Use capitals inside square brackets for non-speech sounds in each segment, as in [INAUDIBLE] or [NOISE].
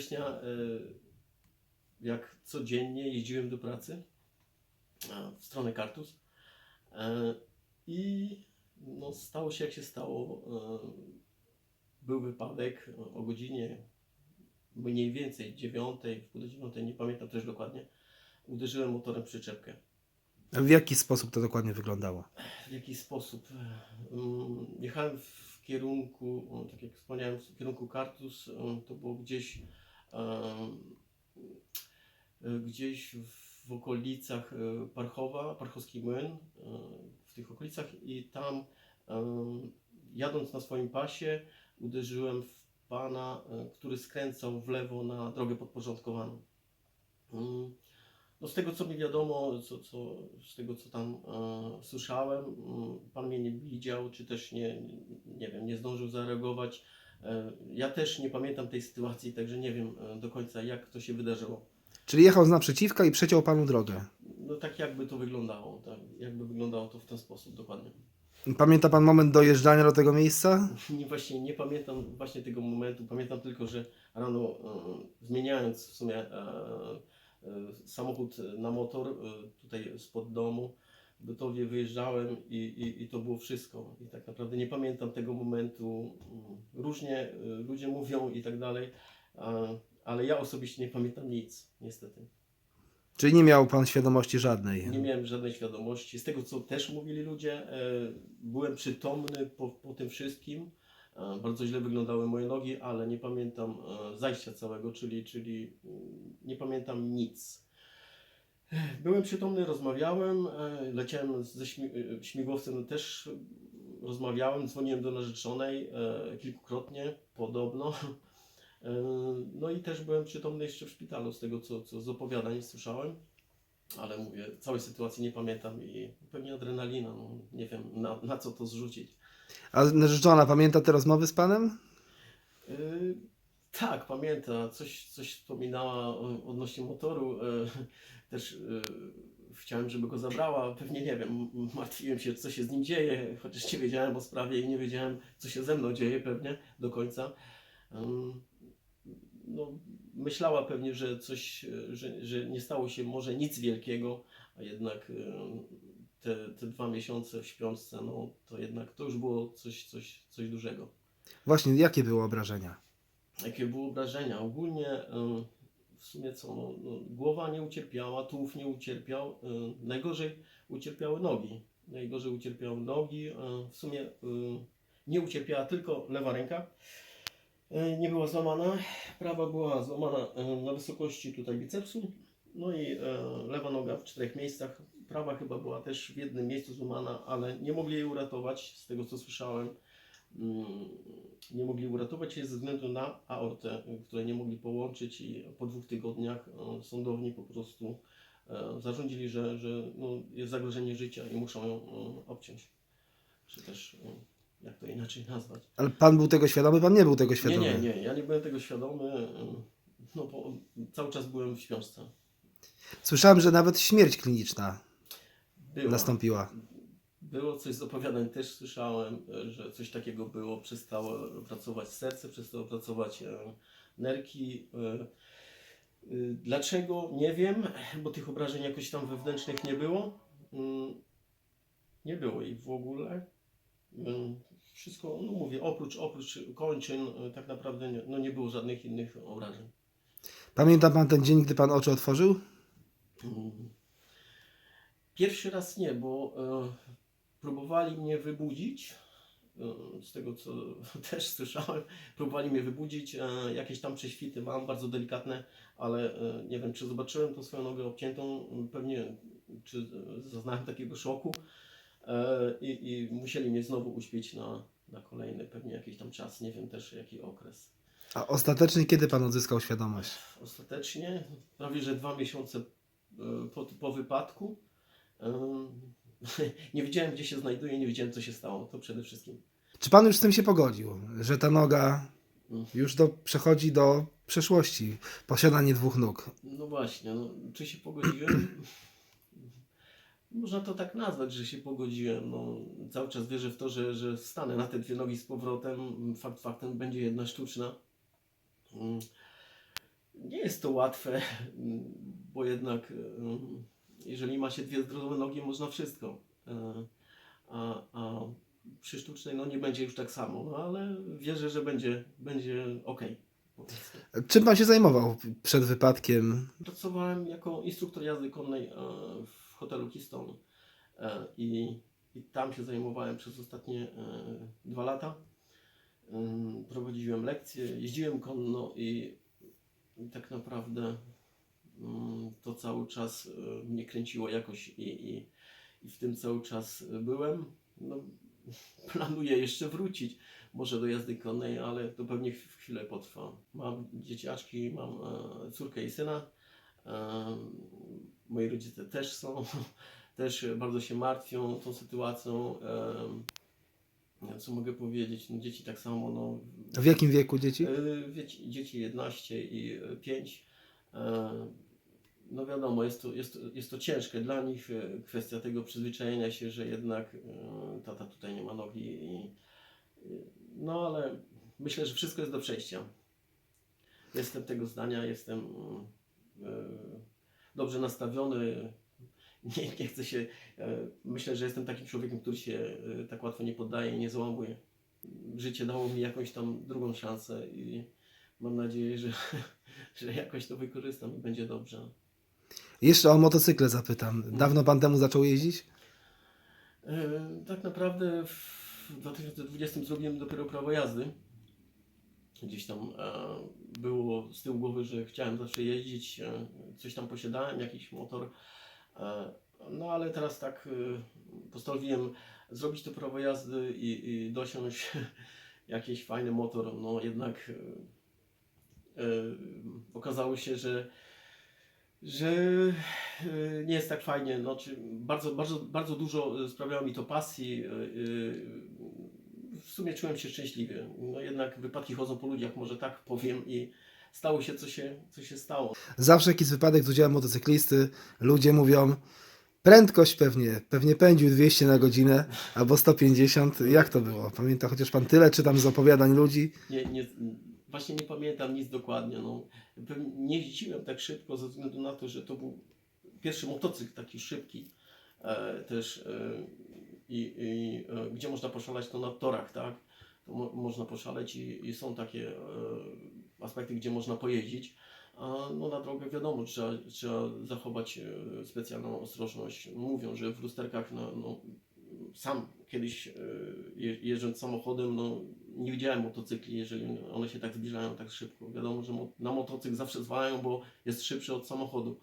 1 września, e, jak codziennie jeździłem do pracy w stronę Kartus e, i no, stało się jak się stało. E, Był wypadek o godzinie mniej więcej dziewiątej, w pół do dziewiątej, nie pamiętam też dokładnie. Uderzyłem motorem przyczepkę. A w jaki sposób to dokładnie wyglądało? W jaki sposób? Mm, Jechałem w kierunku, tak jak wspomniałem, w kierunku Kartus. To było gdzieś, gdzieś w okolicach e, Parchowa, Parchowski Młyn, e, w tych okolicach i tam jadąc na swoim pasie uderzyłem w pana, e, który skręcał w lewo na drogę podporządkowaną. Mm, no z tego co mi wiadomo, co, co, z tego co tam e, słyszałem, mm, pan mnie nie widział, czy też nie, nie wiem, nie zdążył zareagować. E, ja też nie pamiętam tej sytuacji, także nie wiem e, do końca jak to się wydarzyło. Czyli jechał z naprzeciwka i przeciął panu drogę. No tak jakby to wyglądało, tak, jakby wyglądało to w ten sposób dokładnie. Pamięta pan moment dojeżdżania do tego miejsca? [LAUGHS] Nie, właśnie nie pamiętam właśnie tego momentu, pamiętam tylko, że rano e, zmieniając w sumie e, e, samochód na motor e, tutaj spod domu, gotowie wyjeżdżałem i, i, i to było wszystko. I tak naprawdę nie pamiętam tego momentu. Różnie e, ludzie mówią i tak dalej, ale ja osobiście nie pamiętam nic, niestety. Czyli nie miał pan świadomości żadnej? Nie miałem żadnej świadomości. Z tego, co też mówili ludzie, e, byłem przytomny po, po tym wszystkim. E, Bardzo źle wyglądały moje nogi, ale nie pamiętam e, zajścia całego, czyli, czyli mm, nie pamiętam nic. Byłem przytomny, rozmawiałem, e, leciałem ze śmi- e, śmigłowcem, też rozmawiałem, dzwoniłem do narzeczonej e, kilkukrotnie, podobno. [LAUGHS] No i też byłem przytomny jeszcze w szpitalu, z tego co, co z opowiadań słyszałem. Ale mówię, całej sytuacji nie pamiętam i pewnie adrenalina, no, nie wiem na, na co to zrzucić. A narzeczona pamięta te rozmowy z panem? Yy, tak, pamięta, coś, coś wspominała odnośnie motoru. Yy, też yy, chciałem, żeby go zabrała. Pewnie nie wiem, martwiłem się, co się z nim dzieje, chociaż nie wiedziałem o sprawie i nie wiedziałem, co się ze mną dzieje pewnie do końca. No, myślała pewnie, że coś, yy, że, że nie stało się może nic wielkiego, a jednak te, te dwa miesiące w śpiączce, no to jednak to już było coś, coś, coś dużego. Właśnie, jakie były obrażenia? Jakie były obrażenia? Ogólnie w sumie co, no, no, głowa nie ucierpiała, tułów nie ucierpiał, najgorzej ucierpiały nogi. Najgorzej ucierpiały nogi, w sumie nie ucierpiała tylko lewa ręka. Y, Nie była złamana, prawa była złamana na wysokości tutaj bicepsu, no i y, lewa noga w czterech miejscach. Prawa chyba była też w jednym miejscu złamana, ale nie mogli jej uratować, z tego co słyszałem. Mm, nie mogli uratować jej ze względu na aortę, której nie mogli połączyć i po dwóch tygodniach y, sądowni po prostu y, zarządzili, że, że no, jest zagrożenie życia i muszą ją y, obciąć. Czy też, jak to inaczej nazwać. Ale pan był tego świadomy? Pan nie był tego Nie, świadomy. nie, nie, ja nie byłem tego świadomy, no bo cały czas byłem w śpiączce. Słyszałem, że nawet śmierć kliniczna Była. nastąpiła. Było coś z opowiadań, też słyszałem, e, że coś takiego było, przestało pracować serce, przestało pracować e, nerki. e, Dlaczego? Nie wiem, bo tych obrażeń jakoś tam wewnętrznych nie było. Mm, Nie było ich w ogóle. Mm, Wszystko, no mówię, oprócz, oprócz kończyn, tak naprawdę nie, no nie było żadnych innych obrażeń. Pamięta pan ten dzień, gdy pan oczy otworzył? Mm. Pierwszy raz nie, bo próbowali mnie wybudzić. e, Z tego co [LAUGHS] też słyszałem, próbowali mnie wybudzić. E, jakieś tam prześwity mam, bardzo delikatne, ale e, nie wiem, czy zobaczyłem tą swoją nogę obciętą. Pewnie, czy zaznałem takiego szoku. I, I musieli mnie znowu uśpić na, na kolejny, pewnie jakiś tam czas, nie wiem też jaki okres. A ostatecznie kiedy pan odzyskał świadomość? Ostatecznie, prawie że dwa miesiące po, po wypadku, [LAUGHS] nie wiedziałem gdzie się znajduję, nie wiedziałem co się stało, to przede wszystkim. Czy pan już z tym się pogodził, że ta noga już do, przechodzi do przeszłości, posiadanie dwóch nóg? No właśnie, no, czy się pogodziłem? [CLEARS THROAT] Można to tak nazwać, że się pogodziłem. No, cały czas wierzę w to, że, że stanę na te dwie nogi z powrotem. Fakt faktem będzie jedna sztuczna. Mm. Nie jest to łatwe, bo jednak em, jeżeli ma się dwie zdrowe nogi, można wszystko. E, A, a przy sztucznej no nie będzie już tak samo, no ale wierzę, że będzie, będzie ok. Czym pan się zajmował przed wypadkiem? Pracowałem jako instruktor jazdy konnej e, w hotelu Keystone e, i, i tam się zajmowałem przez ostatnie dwa lata. Prowadziłem lekcje, jeździłem konno i, i tak naprawdę to cały czas e, mnie kręciło jakoś i, i, i w tym cały czas byłem. No, [LAUGHS] planuję jeszcze wrócić może do jazdy konnej, ale to pewnie w- chwilę potrwa. Mam dzieciaczki, mam e, córkę i syna. E, moi rodzice też są, [LAUGHS] też bardzo się martwią tą sytuacją. E, co mogę powiedzieć? No, dzieci tak samo. No, W jakim wieku dzieci? E, dzieci 11 i e, 5. E, No wiadomo, jest to, jest, jest to ciężkie dla nich, e, kwestia tego przyzwyczajenia się, że jednak e, tata tutaj nie ma nogi. I, i- no ale myślę, że wszystko jest do przejścia. Jestem tego zdania, jestem e, dobrze nastawiony. Nie, nie chcę się. e, Myślę, że jestem takim człowiekiem, który się e, tak łatwo nie poddaje i nie załamuje życie dało mi jakąś tam drugą szansę i mam nadzieję, że, [LAUGHS] że jakoś to wykorzystam i będzie dobrze. Jeszcze o motocykle zapytam. Dawno pan temu zaczął jeździć? E, Tak naprawdę w 2020 zrobiłem dopiero prawo jazdy. Gdzieś tam e, było z tyłu głowy, że chciałem zawsze jeździć, e, coś tam posiadałem, jakiś motor. No ale teraz tak postanowiłem zrobić to prawo jazdy i, i dosiąść [LAUGHS] jakiś fajny motor. No jednak okazało się, że że e, nie jest tak fajnie. No, czy bardzo, bardzo, bardzo dużo sprawiało mi to pasji. e, e, W sumie czułem się szczęśliwy. No jednak wypadki chodzą po ludziach, może tak powiem i stało się co się, co się stało. Zawsze jakiś wypadek z udziałem motocyklisty, ludzie mówią prędkość pewnie, pewnie pędził 200 na godzinę albo 150. Jak to było? Pamięta chociaż pan tyle, czy tam z opowiadań ludzi? Nie, nie, właśnie nie pamiętam nic dokładnie. No. Nie jeździłem tak szybko ze względu na to, że to był pierwszy motocykl taki szybki e, też e, i, i e, gdzie można poszaleć to na torach, tak? To mo, można poszaleć i, i są takie e, aspekty, gdzie można pojeździć. A no na drogę wiadomo, trzeba, trzeba zachować e, specjalną ostrożność. Mówią, że w lusterkach no, no, sam kiedyś e, je- jeżdżąc samochodem, no nie widziałem motocykli, jeżeli one się tak zbliżają tak szybko. Wiadomo, że na motocykl zawsze zwalają, bo jest szybszy od samochodu.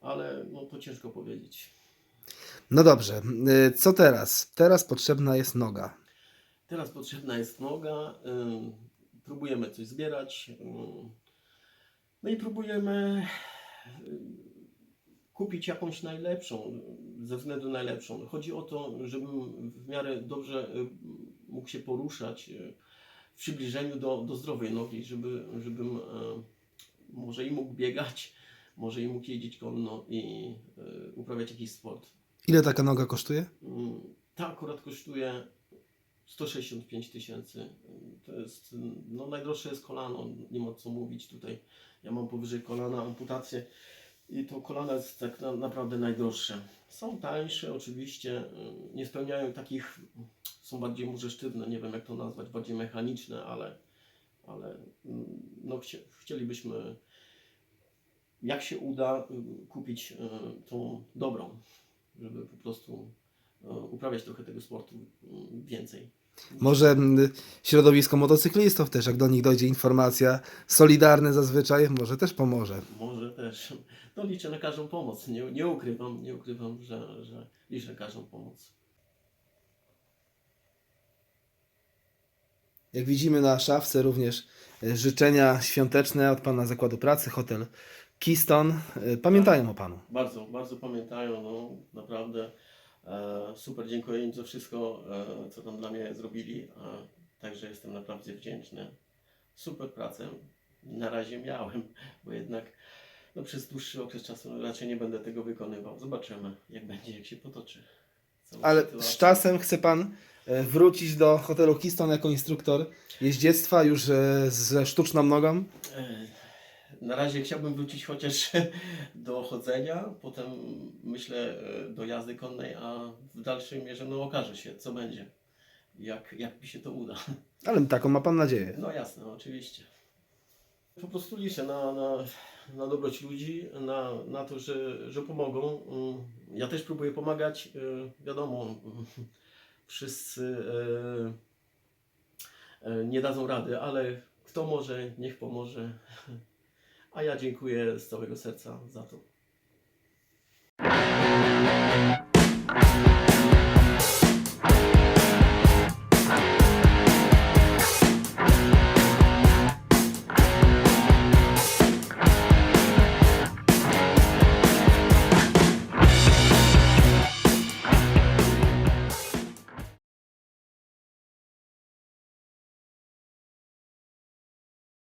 Ale no to ciężko powiedzieć. No dobrze, y, co teraz? Teraz potrzebna jest noga. Teraz potrzebna jest noga. ym, próbujemy coś zbierać. ym, no i próbujemy kupić jakąś najlepszą, ze względu najlepszą. Chodzi o to, żebym w miarę dobrze y, mógł się poruszać y, w przybliżeniu do, do zdrowej nogi, żeby, żebym y, może i mógł biegać, może i mógł jeździć konno i y, uprawiać jakiś sport. Ile taka noga kosztuje? Mm, Ta akurat kosztuje 165 tysięcy. To jest, no najdroższe jest kolano, nie ma co mówić tutaj. Ja mam powyżej kolana amputację i to kolano jest tak na, naprawdę najdroższe. Są tańsze oczywiście, nie spełniają takich, są bardziej może sztywne, nie wiem jak to nazwać, bardziej mechaniczne, ale, ale mm, no chcie, chcielibyśmy jak się uda y, kupić y, tą dobrą, żeby po prostu e, uprawiać trochę tego sportu więcej. Może mm, środowisko motocyklistów też, jak do nich dojdzie informacja, solidarne zazwyczaj, może też pomoże. Może też. No liczę na każdą pomoc. Nie, nie ukrywam, nie ukrywam, że, że liczę na każdą pomoc. Jak widzimy na szafce również e, życzenia świąteczne od Pana Zakładu Pracy, hotel Keystone. E, Pamiętają o Panu. Bardzo, bardzo pamiętają, no naprawdę e, super dziękuję im za wszystko, co tam dla mnie zrobili, także jestem naprawdę wdzięczny. Super pracę na razie miałem, bo jednak no, przez dłuższy okres czasu raczej nie będę tego wykonywał. Zobaczymy, jak będzie, jak się potoczy. Ale z czasem chce Pan wrócić do hotelu Keystone jako instruktor jeździectwa już e, ze sztuczną nogą? E, na razie chciałbym wrócić chociaż [LAUGHS] do chodzenia, potem myślę e, do jazdy konnej, a w dalszej mierze no, okaże się, co będzie, jak, jak mi się to uda. [LAUGHS] Ale taką ma pan nadzieję. No jasne, oczywiście. Po prostu liczę na, na, na dobroć ludzi, na, na to, że, że pomogą. Mm, Ja też próbuję pomagać. e, Wiadomo, mm, wszyscy e, e, nie dadzą rady, ale kto może, niech pomoże. A ja dziękuję z całego serca za to.